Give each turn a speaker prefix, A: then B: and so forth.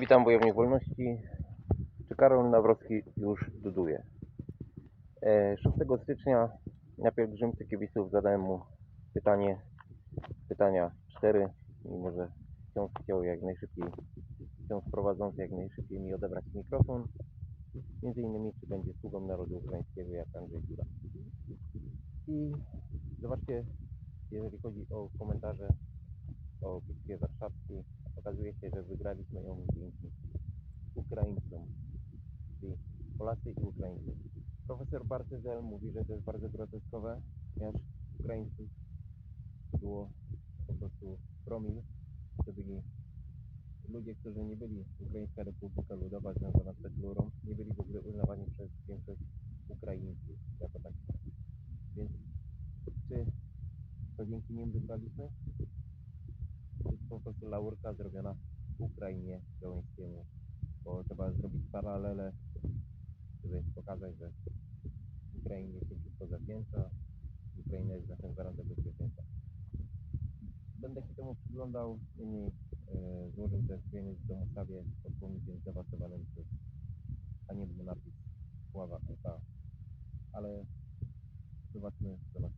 A: Witam Wojownik Wolności. Czy Karol Nawrocki już duduje? E, 6 stycznia na pielgrzymce kibiców zadałem mu pytanie, pytania 4, mimo że wciąż chciał jak najszybciej, wciąż prowadzący jak najszybciej mi odebrać mikrofon. Między innymi, czy będzie sługą narodu ukraińskiego jak Andrzej Duda. I zobaczcie, jeżeli chodzi o komentarze o bitwie warszawskiej, okazuje się, że wygraliśmy ją dzięki Ukraińcom, czyli Polacy i Ukraińcy. Profesor Bartyzel mówi, że to jest bardzo groteskowe, ponieważ Ukraińców było po prostu promil. To byli ludzie, którzy nie byli Ukraińska Republika Ludowa związana z Petlurą, nie byli w ogóle uznawani przez większość Ukraińców jako takich. Więc czy to dzięki nim wygraliśmy? To jest po prostu laurka zrobiona w Ukrainie Załęskiemu, bo trzeba zrobić paralele, żeby pokazać, że Ukrainie się wszystko zawdzięcza, Ukraina jest naszym gwarantem bezpieczeństwa. Będę się temu przyglądał, niemniej e, złożył też wieniec w domostawie pod pomnikiem zdewastowanym przez haniebny napis Sława UK. Ale zobaczmy, co nas.